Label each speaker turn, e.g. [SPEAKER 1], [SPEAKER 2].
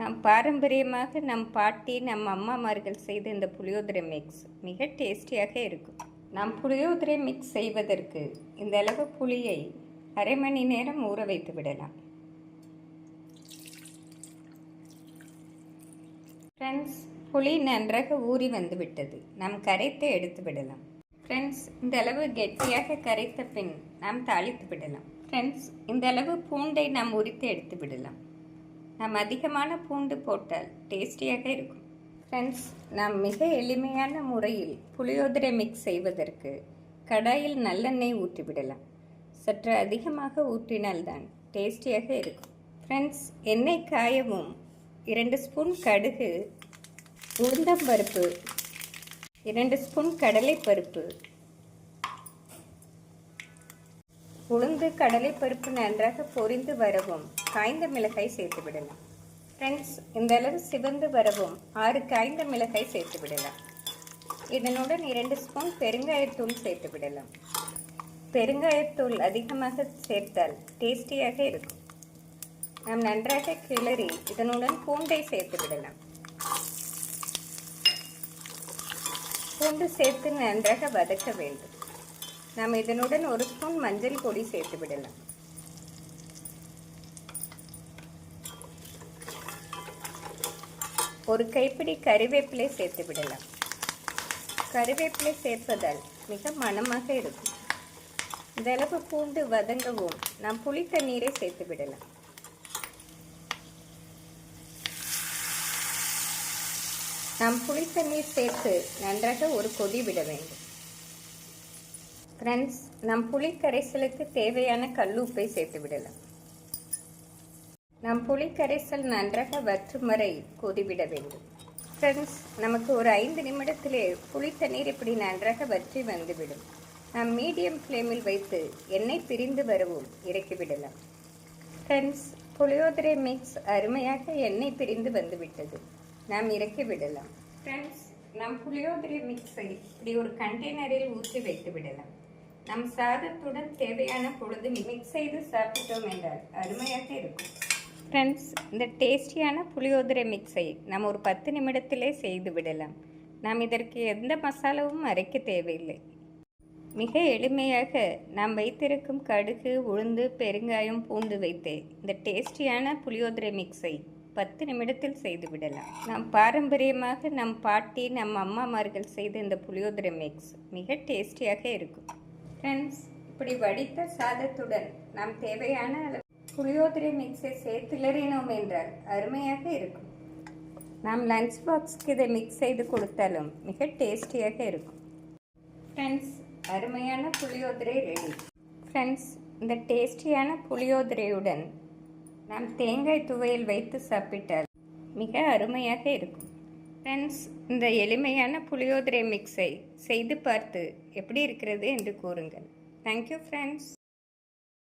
[SPEAKER 1] நம் பாரம்பரியமாக நம் பாட்டி நம் அம்மாமார்கள் செய்த இந்த புளியோதரை மிக்ஸ் மிக டேஸ்டியாக இருக்கும். நாம் புளியோதரை மிக்ஸ் செய்வதற்கு இந்த அளவு புளியை அரை மணி நேரம் ஊற வைத்து விடலாம். ஃப்ரெண்ட்ஸ் புளி நன்றாக ஊறி வந்து விட்டது நாம் கரைத்து எடுத்து விடலாம். ஃப்ரெண்ட்ஸ் இந்த அளவு கெட்டியாக கரைத்த பின் நாம் தாளித்து விடலாம். ஃப்ரெண்ட்ஸ் இந்த அளவு பூண்டை நாம் உரித்து எடுத்து விடலாம். நாம் அதிகமான பூண்டு போட்டால் டேஸ்டியாக இருக்கும். ஃப்ரெண்ட்ஸ் நாம் மிக எளிமையான முறையில் புளியோதரை மிக்ஸ் செய்வதற்கு கடாயில் நல்லெண்ணெய் ஊற்றிவிடலாம். சற்று அதிகமாக ஊற்றினால்தான் டேஸ்டியாக இருக்கும். ஃப்ரெண்ட்ஸ் எண்ணெய் காயவும் இரண்டு ஸ்பூன் கடுகு உளுந்தம்பருப்பு இரண்டு ஸ்பூன் கடலைப்பருப்பு உளுந்து கடலைப்பருப்பு நன்றாக பொரிந்து வரவும் காய்ந்த மிளகாய் சேர்த்து விடலாம். ஃப்ரெண்ட்ஸ் இந்த அளவு சிவந்து வரவும் ஆறு காய்ந்த மிளகாய் சேர்த்து விடலாம். இதனுடன் இரண்டு ஸ்பூன் பெருங்காயத்தூள் சேர்த்து விடலாம். பெருங்காயத்தூள் அதிகமாக சேர்த்தால் டேஸ்டியாக இருக்கும். நாம் நன்றாக கிளறி இதனுடன் பூண்டை சேர்த்து விடலாம். பூண்டு சேர்த்து நன்றாக வதக்க வேண்டும். நாம் இதனுடன் ஒரு ஸ்பூன் மஞ்சள் பொடி சேர்த்து விடலாம். ஒரு கைப்பிடி கறிவேப்பிலை சேர்த்து விடலாம். கறிவேப்பிலை சேர்ப்பதால் மிக மணமாக இருக்கும். இந்த பூண்டு வதங்கவும் நாம் புளி தண்ணீரை சேர்த்து விடலாம். நாம் புளி தண்ணீர் சேர்த்து நன்றாக ஒரு கொதி விட வேண்டும். ஃப்ரெண்ட்ஸ் நம் புளி கரைசலுக்கு தேவையான கல்லுப்பை சேர்த்து விடலாம். நம் புளிக்கரைசல் நன்றாக வற்றும் வரை கொதிவிட வேண்டும். ஃப்ரெண்ட்ஸ் நமக்கு ஒரு ஐந்து நிமிடத்திலே புளி தண்ணீர் இப்படி நன்றாக வற்றி வந்துவிடும். நாம் மீடியம் ஃப்ளேமில் வைத்து எண்ணெய் பிரிந்து வரவும் இறக்கிவிடலாம். ஃப்ரெண்ட்ஸ் புளியோதரை மிக்ஸ் அருமையாக எண்ணெய் பிரிந்து வந்துவிட்டது. நாம் இறக்கி விடலாம் ஃப்ரெண்ட்ஸ் நம் புளியோதரை மிக்ஸை இப்படி ஒரு கண்டெய்னரில் ஊற்றி வைத்து விடலாம் நம் சாதத்துடன் தேவையான பொழுது மிக்ஸ் செய்து சாப்பிட்டோம் என்றால் அருமையாக இருக்கும். ஃப்ரெண்ட்ஸ் இந்த டேஸ்டியான புளியோதரை மிக்ஸை நம்ம ஒரு பத்து நிமிடத்திலே செய்து விடலாம். நாம் இதற்கு எந்த மசாலாவும் அரைக்க தேவையில்லை. மிக எளிமையாக நாம் வைத்திருக்கும் கடுகு உளுந்து பெருங்காயம் பூண்டு வைத்து இந்த டேஸ்டியான புளியோதரை மிக்ஸை பத்து நிமிடத்தில் செய்து விடலாம். நாம் பாரம்பரியமாக நம் பாட்டி நம் அம்மாமார்கள் செய்த இந்த புளியோதரை மிக்ஸ் மிக டேஸ்டியாக இருக்கும். ஃப்ரெண்ட்ஸ் இப்படி வடித்த சாதத்துடன் நாம் தேவையான அளவு புளியோதரை மிக்ஸை சேர்த்துளறினோம் என்றால் அருமையாக இருக்கும். நாம் லன்ச் பாக்ஸ்க்கு இதை மிக்ஸ் செய்து கொடுத்தாலும் மிக டேஸ்டியாக இருக்கும். ஃப்ரெண்ட்ஸ் அருமையான புளியோதரை ரெடி ஃப்ரெண்ட்ஸ் இந்த டேஸ்டியான புளியோதரையுடன் நாம் தேங்காய் துவையல் வைத்து சாப்பிட்டால் மிக அருமையாக இருக்கும். ஃப்ரெண்ட்ஸ் இந்த எளிமையான புளியோதரை மிக்ஸை செய்து பார்த்து எப்படி இருக்கிறது என்று கூறுங்கள். Thank you friends